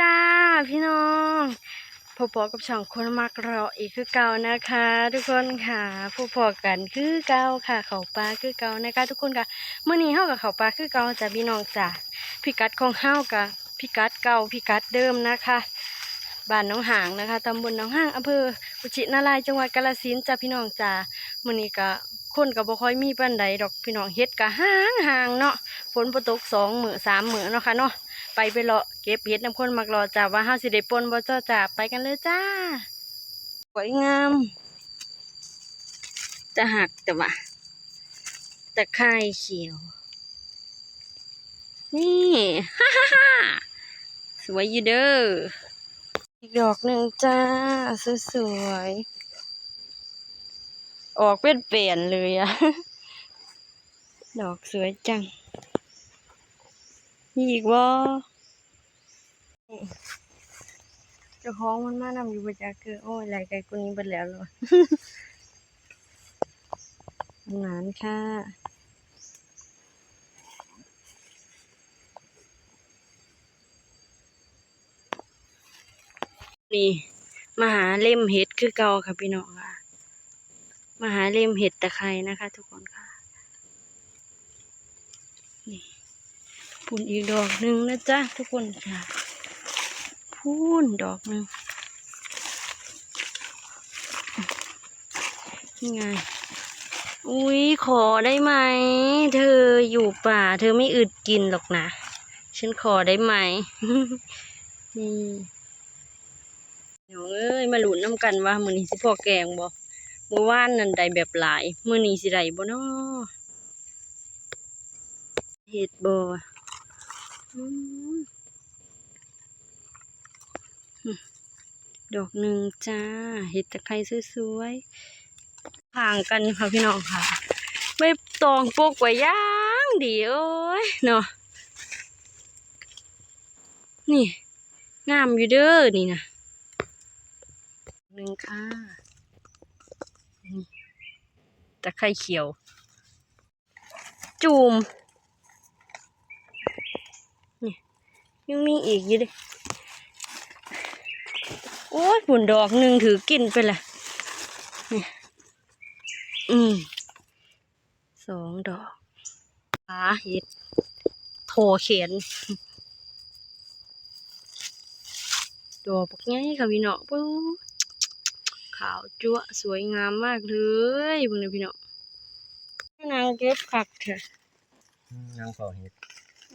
จ้าพี่น้องพบๆกับช่องคนมักรออีกคือเก่านะคะ ทุกคนค่ะพบๆกันคือเก่าค่ะ เขาปลาคือเก่านะคะ ทุกคนค่ะเมื่อนี้เฮากับเขาปลาคือเก่าจ้ะพี่น้องจ้ะพิกัดของเฮากับพิกัดเก่าพิกัดเดิมนะคะบ้านหน้องหางนะคะตำบลหน้องหางอำเภอกุชินารายจังหวัดกาฬสินธุ์จ้ะพี่น้องจ้ะมื่อนี้ก็ คนก็บ่ค่อยมีปานใดดอกพี่น้องเฮ็ดก็ห่างห่างเนาะฝนบ่ตกสองมือสามมือเนาะค่ะเนาะไปไปเลาะเก็บเห็ดน้ำข้นมักรอจ้าว่าเฮาสิได้ปนบ่จ้าจ้าไปกันเลยจ้าสวยงาม จะหักแต่ว่าตะไคร่เขียว นี่ฮ่าฮ่าฮ่าสวยอยู่เด้ออีกดอกหนึ่งจ้า สวยๆ ออกเป็นเปลี่ยนเลยอะดอกสวยจังมีอีกว่าเจ้าของมันมานำอยู่ประจักคือโอ้ยไหลไกลกูนี้เบิดแล้วเลยงานค่ะนี่มาหาเล่มเห็ดคือเก่าค่ะพี่น้องค่ะ มาหาเล่มเห็ดตะไคร้นะคะทุกคนค่ะ นี่พูนอีกดอกหนึ่งนะจ๊ะทุกคนค่ะพูนดอกหนึ่งนี่ไง อุ้ยขอได้ไหม เธออยู่ป่า เธอไม่อึดกินหรอกนะ ฉันขอได้ไหม นี่เดี๋ยวเอ้ย มาหลุนน้ำกันว่ามือนี้สิพอแกงบ่ เมื่อวานนั่นได้แบบหลายมื่อนี้สิได้บ่เนาะเห็ดบ่อืมอืมดอกหนึ่งจ้า เห็ดตะไคร้สวยๆห่างกันค่ะพี่น้องค่ะ ไม่ตองปกไว้ย่างดีโอ้ยเนาะนี่งามอยู่เด้อนี่นะหนึ่งค่ะ ตะไคร้เขียว จูมนี่ยังมีอีกอยู่เด้โอ้ยผุนดอกหนึ่งถือกินไปละนี่อืมสองดอกขาเห็ดโถเขียนดอกบักไงค่ะพี่น้องปุ๊บาวจั๊วะสวยงามมากเลยเบิ่งเลยพี่น้องนางเก็บผักเถอะนางก่อเห็ด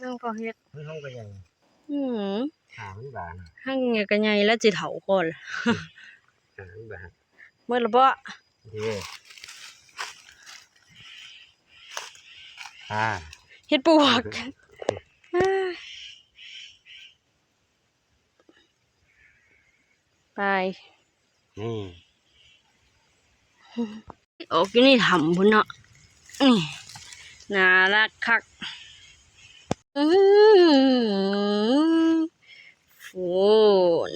นางก็เฮ็ดเพื่อนห้องก็ยังอืมหาวิบาลหั่งไงกันไงแล้วจิเถาก่อนล่ะหาวิบาลเมื่อละบ่เด้อ่าเฮ็ดปวกอ่าไปนี่ ออกอยู่นี่ทำพุ่นเนาะนี่น่ารักคักอืมโฟน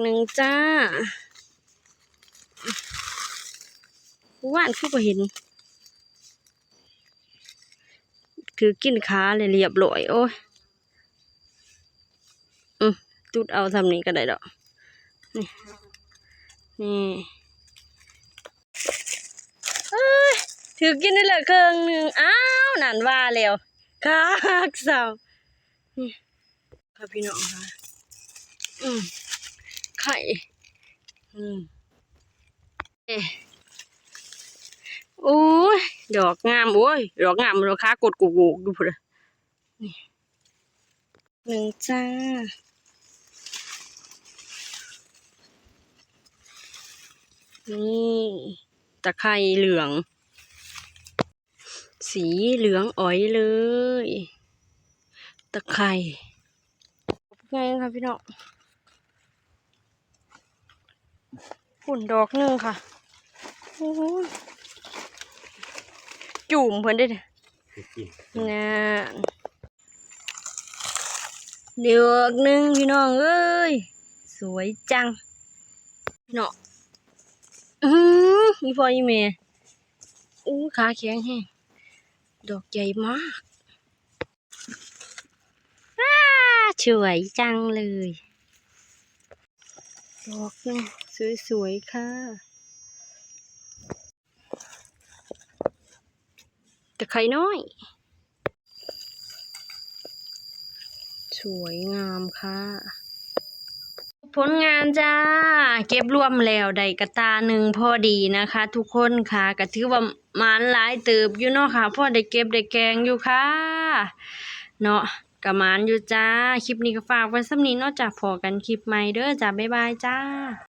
หนึ่งจ้าว่านคือบ่เห็น คือกินขาเลยเรียบร้อยโอ้ยอืมจุดเอาทำนี้ก็ได้ดอกนี่ นี่เอ้ยถือกินได้เลยเครื่องหนึ่งอ้าวนันว่าแล้วคักเสาวนี่ค่ะพี่น้องค่ะอืมไข่อืมเอ๊โอ้ยดอกงามโอ้ยดอกงามราคากดกูกดูพุ่นเลยนี่หนึ่งจ้า นี่ตะไคร่เหลือง สีเหลืองอ๋อยเลย ตะไคร่ไงคะพี่น้องฝุ่นดอกหนึงค่ะโอ้ยจุ่มเพิ่นได้เด้อคือกินงานเดือกหนึ่งพี่น้องเอ้ย สวยจังพี่น้อง อือมีพออีเมอู้ขาแข็งแห้งดอกใหญ่มากอ้าสวยจังเลย ดอกนึงสวยๆค่ะต่ไข่น้อย สวยงามค่ะ ผลงานจ้า เก็บรวมแล้วได้กระตาหนึ่งพอดีนะคะ ทุกคนค่ะก็ถือว่ามานหลายเติบอยู่เนาะค่ะพอได้เก็บได้แกงอยู่ค่ะ เนาะกระมานอยู่จ้า คลิปนี้ก็ฝากไว้สำนี้เนาะจ้ะพอกันคลิปใหม่เด้อจ้า บ๊ายบายจ้า